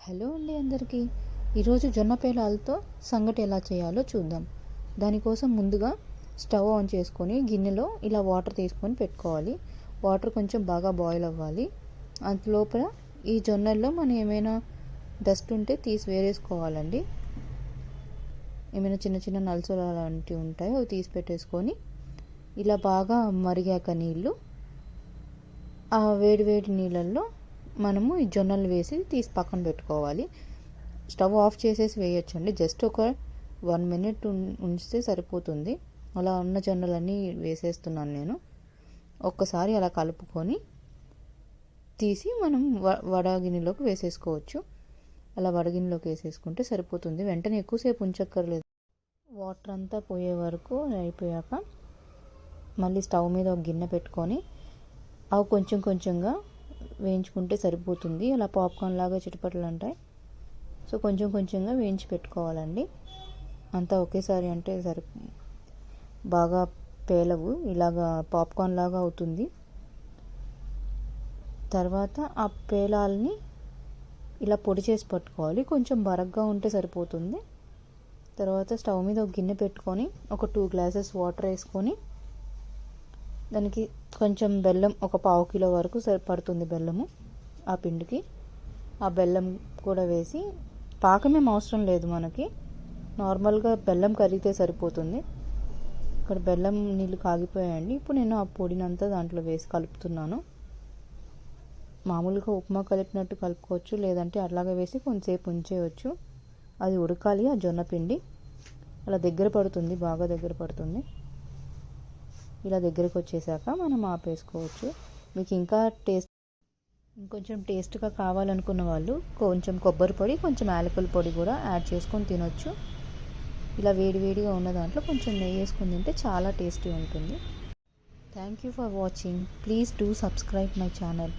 Hello అండి అందరికీ. ఈరోజు జొన్న పేలాలతో సంగటి ఎలా చేయాలో చూద్దాం. దానికోసం ముందుగా స్టవ్ ఆన్ చేసుకొని గిన్నెలో ఇలా వాటర్ తీసుకొని పెట్టుకోవాలి. వాటర్ కొంచెం బాగా బాయిల్ అవ్వాలి. అందులోపల ఈ జొన్నల్లో మనం ఏమైనా డస్ట్ ఉంటే తీసి వేరేసుకోవాలండి. ఏమైనా చిన్న చిన్న నలుసులు అలాంటివి ఉంటాయో అవి తీసి పెట్టేసుకొని ఇలా బాగా మరిగాక నీళ్ళు ఆ వేడి వేడి నీళ్ళల్లో మనము ఈ జొన్నలు వేసి తీసి పక్కన పెట్టుకోవాలి. స్టవ్ ఆఫ్ చేసేసి వేయొచ్చండి. జస్ట్ ఒక వన్ మినిట్ ఉంచితే సరిపోతుంది. అలా ఉన్న జొన్నలన్నీ వేసేస్తున్నాను నేను. ఒక్కసారి అలా కలుపుకొని తీసి మనం వ వడగిన్నెలోకి వేసేసుకోవచ్చు. అలా వడగిన్నెలోకి వేసేసుకుంటే సరిపోతుంది. వెంటనే ఎక్కువసేపు ఉంచక్కర్లేదు. వాటర్ అంతా పోయే వరకు అయిపోయాక మళ్ళీ స్టవ్ మీద ఒక గిన్నె పెట్టుకొని అవి కొంచెం కొంచెంగా వేయించుకుంటే సరిపోతుంది. అలా పాప్కార్న్ లాగా చిటపటలు అంటాయి. సో కొంచెం కొంచెంగా వేయించి పెట్టుకోవాలండి. అంతా ఒకేసారి అంటే సరి బాగా పేలవు. ఇలాగా పాప్కార్న్ లాగా అవుతుంది. తర్వాత ఆ పేలాలని ఇలా పొడి చేసి పట్టుకోవాలి. కొంచెం బరగ్గా ఉంటే సరిపోతుంది. తర్వాత స్టవ్ మీద ఒక గిన్నె పెట్టుకొని ఒక టూ గ్లాసెస్ వాటర్ వేసుకొని దానికి కొంచెం బెల్లం ఒక పావు కిలో వరకు సరిపడుతుంది బెల్లము ఆ పిండికి. ఆ బెల్లం కూడా వేసి పాకమేం అవసరం లేదు మనకి. నార్మల్గా బెల్లం కరిగితే సరిపోతుంది. ఇక్కడ బెల్లం నీళ్ళు కాగిపోయాయండి. ఇప్పుడు నేను ఆ పొడినంతా దాంట్లో వేసి కలుపుతున్నాను. మామూలుగా ఉప్మా కలిపినట్టు కలుపుకోవచ్చు లేదంటే అట్లాగే వేసి కొంచెంసేపు ఉంచేయచ్చు. అది ఉడకాలి ఆ జొన్న పిండి. అలా దగ్గర పడుతుంది బాగా దగ్గర పడుతుంది. ఇలా దగ్గరికి వచ్చేసాక మనం ఆపేసుకోవచ్చు. మీకు ఇంకా టేస్ట్ ఇంకొంచెం టేస్ట్గా కావాలనుకున్న వాళ్ళు కొంచెం కొబ్బరి పొడి కొంచెం యాలకుల పొడి కూడా యాడ్ చేసుకొని తినొచ్చు. ఇలా వేడివేడిగా ఉన్న దాంట్లో కొంచెం నెయ్యి వేసుకుని తింటే చాలా టేస్టీ ఉంటుంది. Thank you for watching please do subscribe my channel